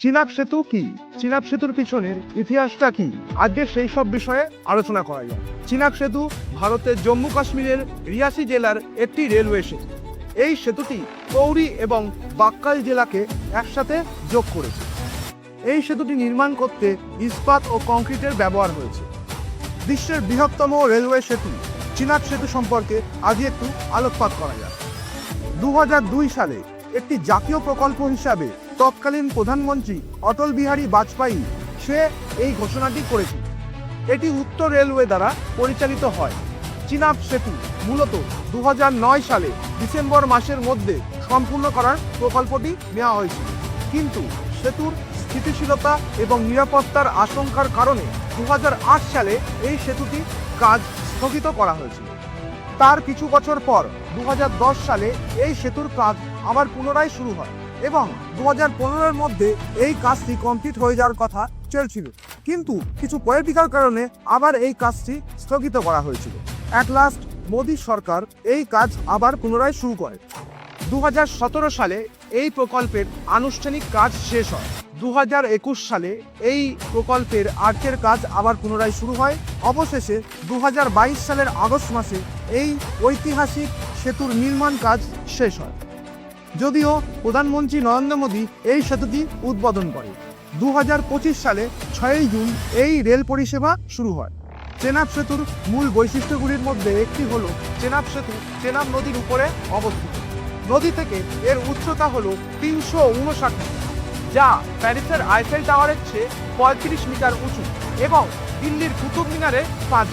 চিনাব সেতু কি? চিনাব সেতুর পিছনের ইতিহাসটা কি? আজকে সেই সব বিষয়ে আলোচনা করা যায় চিনাব সেতু ভারতের জম্মু কাশ্মীরের রিয়াসি জেলার একটি রেলওয়ে সেতু। এই সেতুটি পৌরি এবং বাক্কাল জেলাকে একসাথে যোগ করেছে। এই সেতুটি নির্মাণ করতে ইস্পাত ও কংক্রিটের ব্যবহার হয়েছে। বিশ্বের বৃহত্তম রেলওয়ে সেতু, চিনাব সেতু সম্পর্কে আজ একটু আলোকপাত করা যাক। দু হাজার দুই সালে একটি জাতীয় প্রকল্প হিসাবে তৎকালীন প্রধানমন্ত্রী অটল বিহারী বাজপেয়ী, সে এই ঘোষণাটি করেছিল। এটি উত্তর রেলওয়ে দ্বারা পরিচালিত হয়। চিনাব সেতু মূলত দু হাজার নয় সালে ডিসেম্বর মাসের মধ্যে সম্পূর্ণ করার প্রকল্পটি নেওয়া হয়েছিল। কিন্তু সেতুর স্থিতিশীলতা এবং নিরাপত্তার আশঙ্কার কারণে দু হাজার আট সালে এই সেতুটি কাজ স্থগিত করা হয়েছিল। তার কিছু বছর পর দু হাজার দশ সালে এই সেতুর কাজ আবার পুনরায় শুরু হয়। এবং দু হাজার পনেরোর মধ্যে এই কাজটি কমপ্লিট হয়ে যাওয়ার কথা চলছিল। কিন্তু কিছু পলিটিক্যাল কারণে আবার এই কাজটি স্থগিত করা হয়েছিল। অ্যাট লাস্ট মোদী সরকার এই কাজ আবার পুনরায় শুরু করে। দু হাজার সতেরো সালে এই প্রকল্পের আনুষ্ঠানিক কাজ শেষ হয়। দু হাজার একুশ সালে এই প্রকল্পের আর্চের কাজ আবার পুনরায় শুরু হয়। অবশেষে দু হাজার বাইশ সালের আগস্ট মাসে এই ঐতিহাসিক সেতুর নির্মাণ কাজ শেষ হয়। যদিও প্রধানমন্ত্রী নরেন্দ্র মোদী এই সেতুটি উদ্বোধন করে। দু হাজার পঁচিশ সালে ছয়ই জুন এই রেল পরিষেবা শুরু হয়। চেনাব সেতুর মূল বৈশিষ্ট্যগুলির মধ্যে একটি হল চেনাব সেতু চেনাব নদীর উপরে অবস্থিত। নদী থেকে এর উচ্চতা হল তিনশো উনষাট যা প্যারিসের আইফেল টাওয়ারের চেয়ে পঁয়ত্রিশ মিটার উঁচু এবং দিল্লির কুতুব মিনারে পাঁচ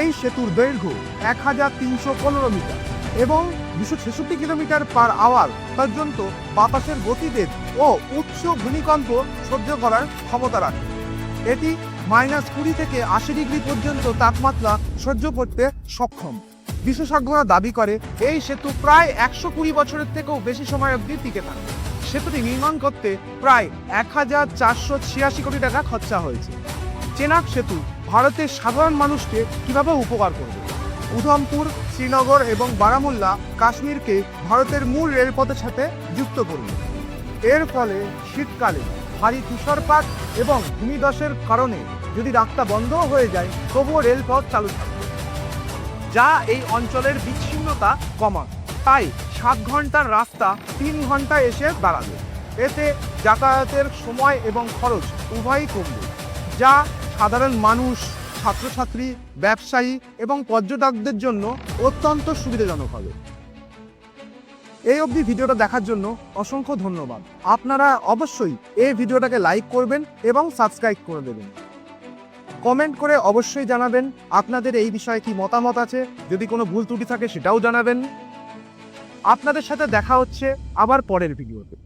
এই সেতুর দৈর্ঘ্য এক হাজার তিনশো পনেরো মিটার। এবং দুশো ছেষট্টি কিলোমিটার পার আওয়ার পর্যন্ত বাতাসের গতিবেগ ও উচ্চ ভূমিকম্প সহ্য করার ক্ষমতা রাখে। এটি মাইনাস কুড়ি থেকে আশি ডিগ্রি পর্যন্ত তাপমাত্রা সহ্য করতে সক্ষম। বিশেষজ্ঞরা দাবি করে, এই সেতু প্রায় একশো কুড়ি বছরের থেকেও বেশি সময় অবধি টিকে থাকবে। সেতুটি নির্মাণ করতে প্রায় এক হাজার চারশো ছিয়াশি কোটি টাকা খরচা হয়েছে। চেনাক সেতু ভারতের সাধারণ মানুষকে কীভাবে উপকার করবে? উধমপুর, শ্রীনগর এবং বারামুল্লা কাশ্মীরকে ভারতের মূল রেলপথের সাথে যুক্ত করবে এর ফলে শীতকালে ভারী তুষারপাত এবং ভূমিধসের কারণে যদি রাস্তা বন্ধ হয়ে যায়, তবুও রেলপথ চালু থাকবে। যা এই অঞ্চলের বিচ্ছিন্নতা কমান তাই সাত ঘণ্টার রাস্তা তিন ঘণ্টা এসে দাঁড়াবে। এতে যাতায়াতের সময় এবং খরচ উভয়ই কমবে, যা সাধারণ মানুষ ছাত্রছাত্রী, ব্যবসায়ী এবং পর্যটকদের জন্য অত্যন্ত সুবিধাজনক হবে। এই অবধি ভিডিওটা দেখার জন্য অসংখ্য ধন্যবাদ। আপনারা অবশ্যই এই ভিডিওটাকে লাইক করবেন এবং সাবস্ক্রাইব করে দেবেন। কমেন্ট করে অবশ্যই জানাবেন আপনাদের এই বিষয়ে কি মতামত আছে। যদি কোনো ভুল ত্রুটি থাকে সেটাও জানাবেন। আপনাদের সাথে দেখা হচ্ছে আবার পরের ভিডিওতে।